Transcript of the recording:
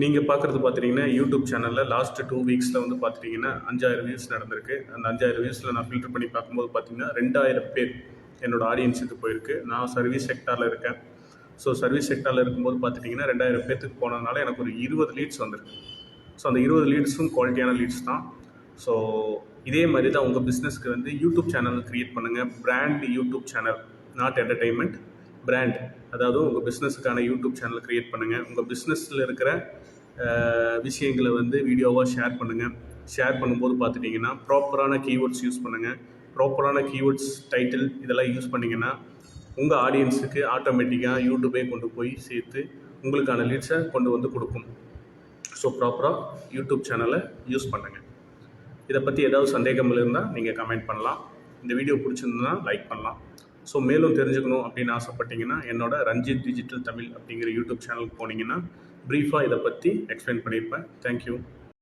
நீங்கள் பார்க்குறது பார்த்துட்டிங்கன்னா யூடியூப் சேனலில் லாஸ்ட் டூ வீக்ஸில் வந்து பார்த்துட்டிங்கன்னா அஞ்சாயிரம் வியூஸ் நடந்திருக்கு. அந்த அஞ்சாயிரம் வியூஸில் நான் ஃபில்டர் பண்ணி பார்க்கும்போது பார்த்தீங்கன்னா ரெண்டாயிரம் பேர் என்னோடய ஆடியன்ஸுக்கு போயிருக்கு. நான் சர்வீஸ் செக்டாரில் இருக்கேன். ஸோ சர்வீஸ் செக்டாரில் இருக்கும்போது பார்த்துட்டிங்கன்னா ரெண்டாயிரம் பேர்த்துக்கு போனதுனால எனக்கு ஒரு இருபது லீட்ஸ் வந்திருக்கு. ஸோ அந்த இருபது லீட்ஸும் குவாலிட்டியான லீட்ஸ் தான். ஸோ இதே மாதிரி தான் உங்கள் பிஸ்னஸ்க்கு வந்து யூடியூப் சேனல் க்ரியேட் பண்ணுங்கள் brand YouTube channel not entertainment brand அதாவது உங்கள் பிஸ்னஸுக்கான யூடியூப் சேனல் க்ரியேட் பண்ணுங்கள் உங்கள் பிஸ்னஸில் இருக்கிற விஷயங்களை வந்து வீடியோவாக ஷேர் பண்ணுங்கள் ஷேர் பண்ணும்போது பார்த்துட்டிங்கன்னா ப்ராப்பரான கீவேர்ட்ஸ் யூஸ் பண்ணுங்கள் ப்ராப்பரான கீவேர்ட்ஸ் டைட்டில் இதெல்லாம் யூஸ் பண்ணிங்கன்னா உங்கள் ஆடியன்ஸுக்கு ஆட்டோமேட்டிக்காக யூடியூபே கொண்டு போய் சேர்த்து உங்களுக்கான லீட்ஸை கொண்டு வந்து கொடுக்கும். ஸோ ப்ராப்பராக யூடியூப் சேனலை யூஸ் பண்ணுங்கள் இதை பற்றி ஏதாவது சந்தேகங்கள் இருந்தால் நீங்கள் கமெண்ட் பண்ணலாம். இந்த வீடியோ பிடிச்சிருந்ததுன்னா லைக் பண்ணலாம். ஸோ மேலும் தெரிஞ்சுக்கணும் அப்படின்னு ஆசைப்பட்டீங்கன்னா என்னோட ரஞ்சித் டிஜிட்டல் தமிழ் அப்படிங்கிற யூடியூப் சேனலுக்கு போனீங்கன்னா ப்ரீஃபாக இதை பற்றி எக்ஸ்பிளைன் பண்ணியிருப்பேன். தேங்க்யூ